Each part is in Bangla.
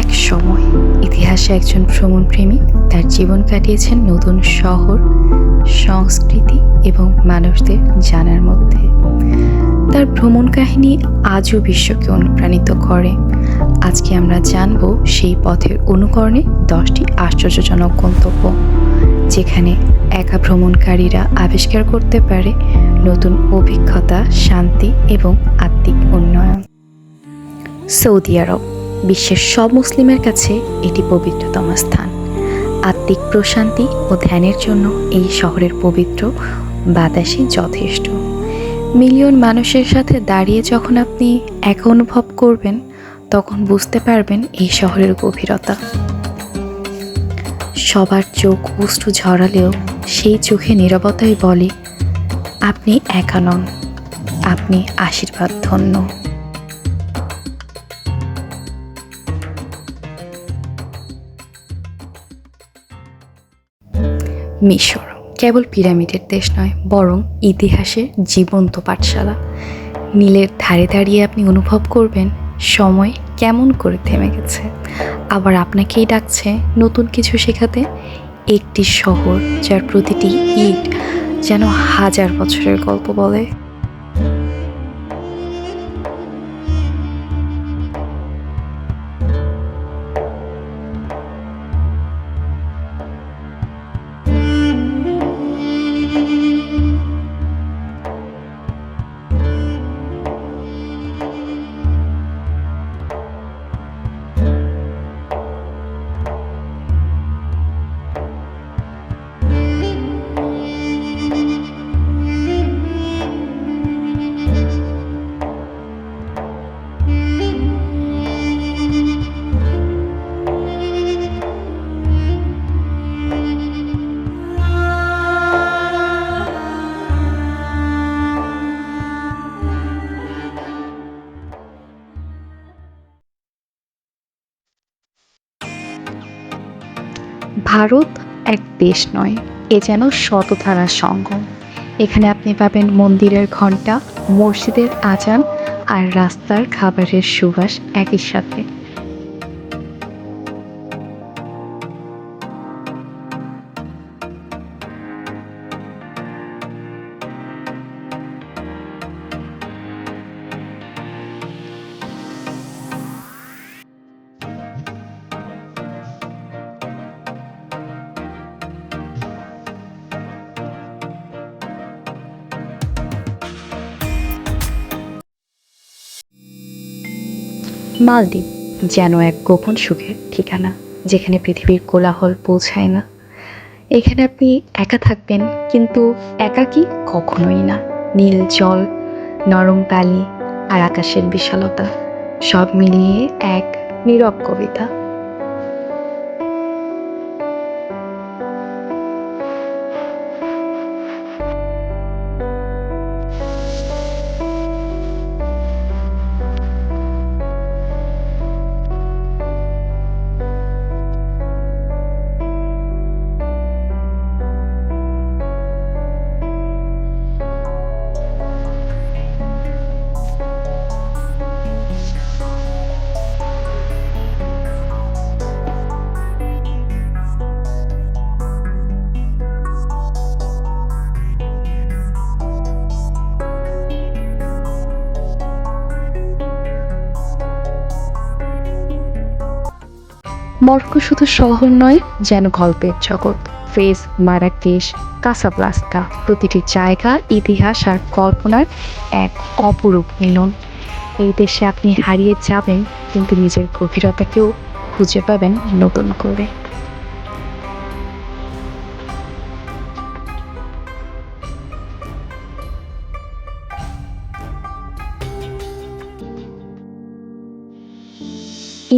এক সময় ইতিহাসে একজন ভ্রমণপ্রেমী তার জীবন কাটিয়েছেন নতুন শহর, সংস্কৃতি এবং মানুষদের জানার মধ্যে। তার ভ্রমণ কাহিনী আজও বিশ্বকে অনুপ্রাণিত করে। আজকে আমরা জানব সেই পথের অনুকরণে দশটি আশ্চর্যজনক গন্তব্য, যেখানে একা ভ্রমণকারীরা আবিষ্কার করতে পারে নতুন অভিজ্ঞতা, শান্তি এবং আত্মিক উন্নয়ন। সৌদি আরব। বিশ্বের সব মুসলিমের কাছে এটি পবিত্রতম স্থান। আত্মিক প্রশান্তি ও ধ্যানের জন্য এই শহরের পবিত্র বাতাসই যথেষ্ট। মিলিয়ন মানুষের সাথে দাঁড়িয়ে যখন আপনি একা অনুভব করবেন, তখন বুঝতে পারবেন এই শহরের গভীরতা। সবার চোখ অশ্রু ঝরালেও সেই চোখে নীরবতাই বলে, আপনি একা নন, আপনি আশীর্বাদ ধন্য মিশর। কেবল পিরামিডের দেশ নয়, বরং ইতিহাসের জীবন্ত পাঠশালা। নীলের ধারে দাঁড়িয়ে আপনি অনুভব করবেন, সময় কেমন করে থেমে গেছে। আবার আপনাকেই ডাকছে নতুন কিছু শেখাতে। একটি শহর যার প্রতিটি ইট যেন হাজার বছরের গল্প বলে। ভারত এক দেশ নয়, এ যেন শতধারা সঙ্গম এখানে আপনি পাবেন মন্দিরের ঘণ্টা, মসজিদের আজান আর রাস্তার খাবারের সুবাস একই সাথে। মালদ্বীপ, যেন এক গোপন সুখের ঠিকানা যেখানে পৃথিবীর কোলাহল পৌঁছায় না। এখানে আপনি একা থাকবেন, কিন্তু একাকী কখনোই না। নীল জল, নরম বালি আর আকাশের বিশালতা, সব মিলিয়ে এক নীরব কবিতা। মরক্কো শুধু শহর নয়, যেন গল্পের জগৎ। ফেস মারাকেশ, কাসাব্লাস্কা প্রতিটি জায়গা, ইতিহাস আর কল্পনার এক অপরূপ মিলন। এই দেশে আপনি হারিয়ে যাবেন, কিন্তু নিজের গভীরতাকেও খুঁজে পাবেন নতুন করে।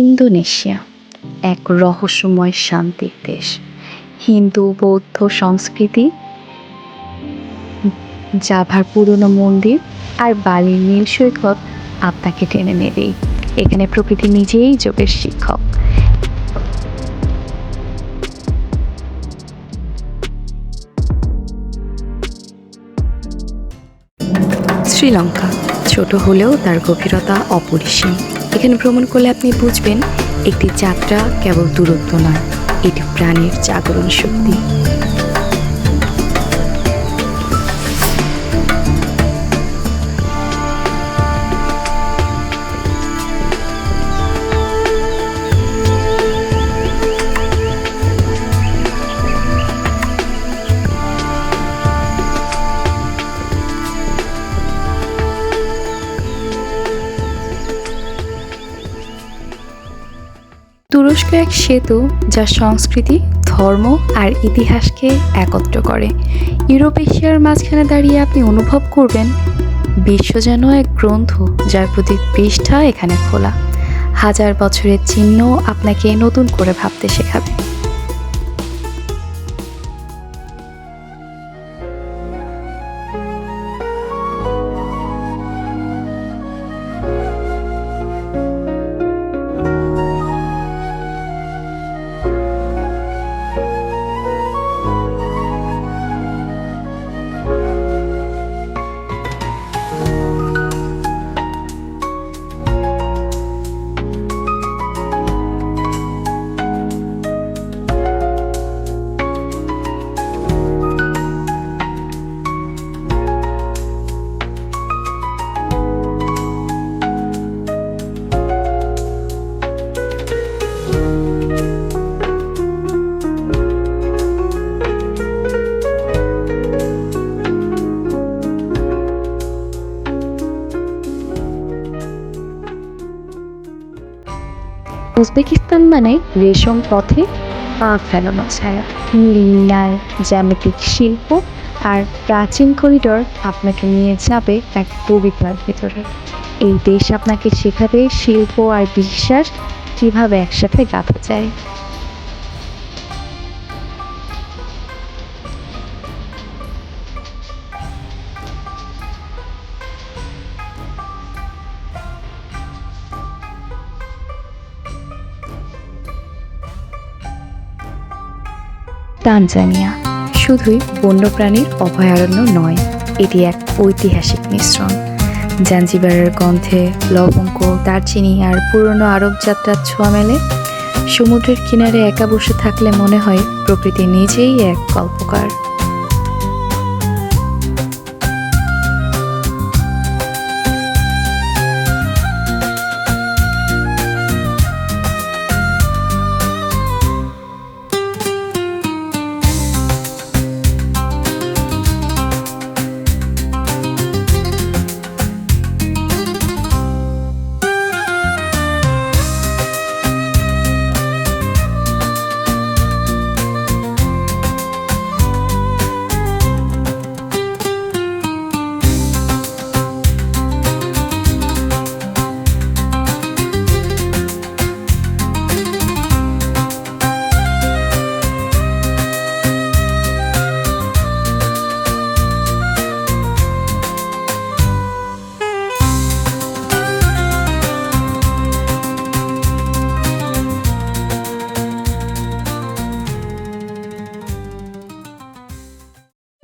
ইন্দোনেশিয়া এক রহস্যময় শান্তির দেশ। হিন্দু, বৌদ্ধ সংস্কৃতি জাভার পুরনো মন্দির আর বালির নীল সৈকত আপনাকে টেনে নেবেই। এখানে প্রকৃতি নিজেই যোগের শিক্ষক। শ্রীলঙ্কা। ছোট হলেও তার গভীরতা অপরিসীম। এখানে ভ্রমণ করলে আপনি বুঝবেন একটি যাত্রা কেবল দূরত্ব নয় এটি প্রাণের জাগরণ শক্তি। তুরস্ক এক সেতু যা সংস্কৃতি, ধর্ম আর ইতিহাসকে একত্র করে। ইউরোপ এশিয়ার মাঝখানে দাঁড়িয়ে আপনি অনুভব করবেন, বিশ্ব যেন এক গ্রন্থ যার প্রতি পৃষ্ঠা এখানে খোলা। হাজার বছরের চিহ্ন আপনাকে নতুন করে ভাবতে শেখাবে। উজবেকিস্তান মানে রেশম পথে পা ফেলানো ছায়া। লিনার জ্যামিতিক শিল্প আর প্রাচীন করিডর আপনাকে নিয়ে যাবে এক কবিতার ভেতরে। এই দেশ আপনাকে শেখাবে শিল্প আর বিশ্বাস কীভাবে একসাথে গাঁথা যায়। তানজানিয়া শুধুই বন্যপ্রাণীর অভয়ারণ্য নয়, এটি এক ঐতিহাসিক মিশ্রণ। জাঞ্জিবারের গন্ধে লবঙ্ক দারচিনি আর পুরনো আরব যাত্রার ছোঁয়া মেলে। সমুদ্রের কিনারে একা বসে থাকলে মনে হয় প্রকৃতি নিজেই এক গল্পকার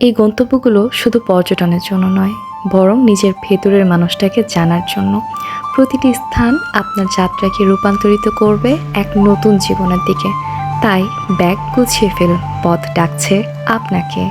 এই গন্তব্যগুলো শুধু পর্যটনের জন্য নয়, বরং নিজের ভেতরের মানুষটাকে জানার জন্য। প্রতিটি স্থান আপনার যাত্রাকে রূপান্তরিত করবে এক নতুন জীবনের দিকে। তাই ব্যাগ গুছিয়ে ফেল পথ ডাকছে আপনাকে।